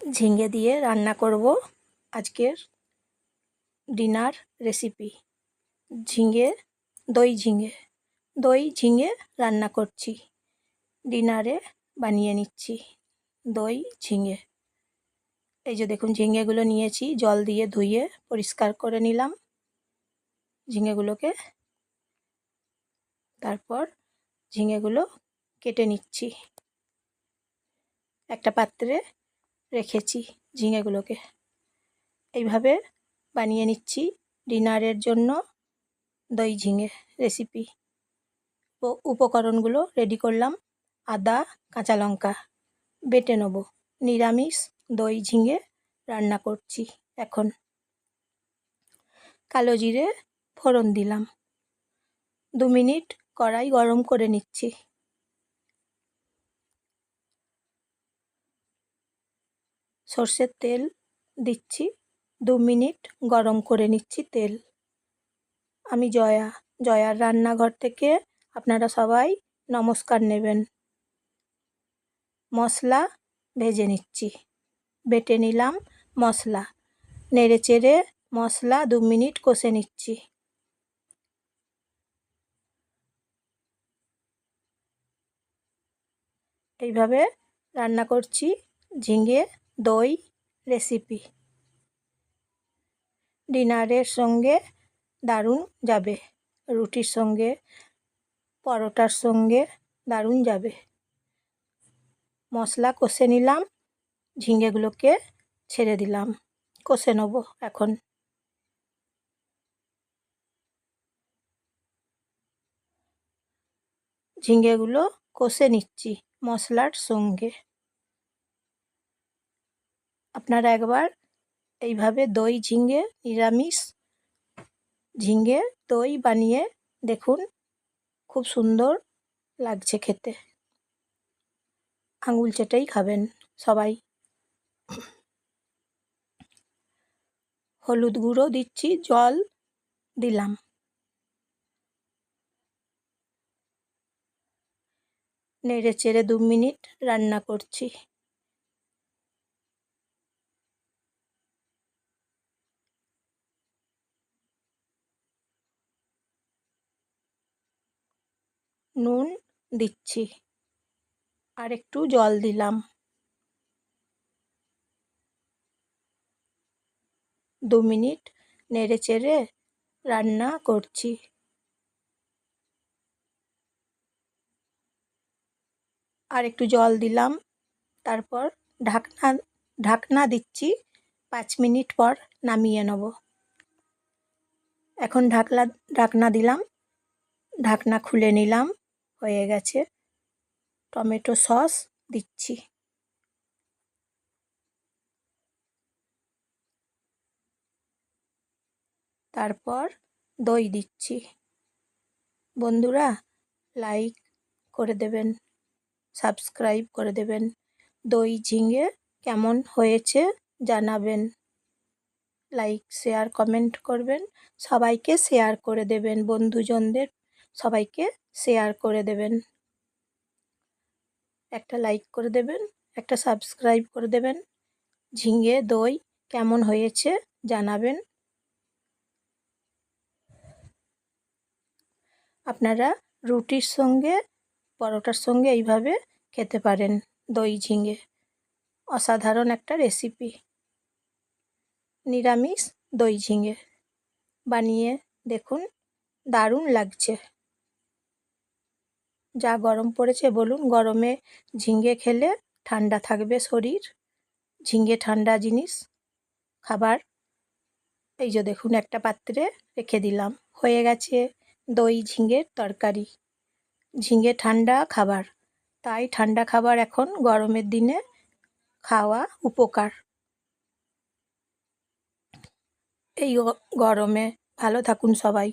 ঝিঙে দিয়ে রান্না করব আজকের ডিনার রেসিপি। ঝিঙে, দই ঝিঙে। দই ঝিঙে রান্না করছি। ডিনারে বানিয়ে নিচ্ছি। দই ঝিঙে। এই যে দেখুন, ঝিঙেগুলো নিয়েছি, জল দিয়ে ধুয়ে পরিষ্কার করে নিলাম। ঝিঙেগুলোকে তারপর ঝিঙেগুলো কেটে নিচ্ছি। একটা পাত্রে রেখেছি ঝিঙেগুলোকে। এইভাবে বানিয়ে নিচ্ছি ডিনারের জন্য দই, ঝিঙে রেসিপি উপকরণগুলো রেডি করলাম, আদা, কাঁচা লঙ্কা, বেটে নেব। নিরামিষ দই, ঝিঙে রান্না করছি এখন। কালো জিরে ফোড়ন দিলাম। দু মিনিট কড়াই গরম করে নিচ্ছি। সর্ষের তেল দিচ্ছি। দু মিনিট গরম করে নিচ্ছি তেল। আমি জয়া, জয়ার রান্নাঘর থেকে আপনারা সবাই নমস্কার নেবেন। মশলা ভেজে নিচ্ছি। বেটে নিলাম মশলা। নেড়ে চেড়ে মশলা দু মিনিট কষে নিচ্ছি। এইভাবে রান্না করছি ঝিঙে দই রেসিপি ডিনারের সঙ্গে দারুণ যাবে। রুটির সঙ্গে, পরোটার সঙ্গে দারুণ যাবে। মশলা কষে নিলাম ঝিঙেগুলোকে ছেড়ে দিলাম। কষে নেব এখন। ঝিঙেগুলো কষে নিচ্ছি মশলার সঙ্গে। আপনারা একবার এইভাবে দই ঝিঙে, নিরামিষ ঝিঙে দই বানিয়ে দেখুন, খুব সুন্দর লাগছে খেতে। আঙুল চেটেই খাবেন সবাই। হলুদ গুঁড়ো দিচ্ছি, জল দিলাম। নেড়ে চেড়ে দু মিনিট রান্না করছি। নুন দিচ্ছি। আর একটু জল দিলাম। দু মিনিট নেড়ে চেড়ে রান্না করছি। আর একটু জল দিলাম। তারপর ঢাকনা ঢাকনা দিচ্ছি। পাঁচ মিনিট পর নামিয়ে নেব। এখন ঢাকলা, ঢাকনা দিলাম। ঢাকনা খুলে নিলাম। হয়ে গেছে। টমেটো সস দিচ্ছি। তারপর দই দিচ্ছি। বন্ধুরা লাইক করে দেবেন সাবস্ক্রাইব করে দেবেন। দই ঝিঙে কেমন হয়েছে জানাবেন। লাইক শেয়ার কমেন্ট করবেন। সবাইকে শেয়ার করে দেবেন বন্ধুজনদের। সবাইকে শেয়ার করে দেবেন। একটা লাইক করে দেবেন, একটা সাবস্ক্রাইব করে দেবেন। ঝিঙে দই কেমন হয়েছে জানাবেন। আপনারা রুটির সঙ্গে, পরোটার সঙ্গে এইভাবে খেতে পারেন দই, ঝিঙে। অসাধারণ একটা রেসিপি নিরামিষ দই, ঝিঙে। বানিয়ে দেখুন, দারুণ লাগছে। যা গরম পড়েছে বলুন, গরমে ঝিঙে খেলে ঠান্ডা থাকবে শরীর। ঝিঙে ঠান্ডা জিনিস, খাবার। এই যে দেখুন, একটা পাত্রে রেখে দিলাম। হয়ে গেছে দই ঝিঙের তরকারি। ঝিঙে ঠান্ডা খাবার। তাই ঠান্ডা খাবার এখন গরমের দিনে খাওয়া উপকার। এই গরমে। ভালো থাকুন সবাই।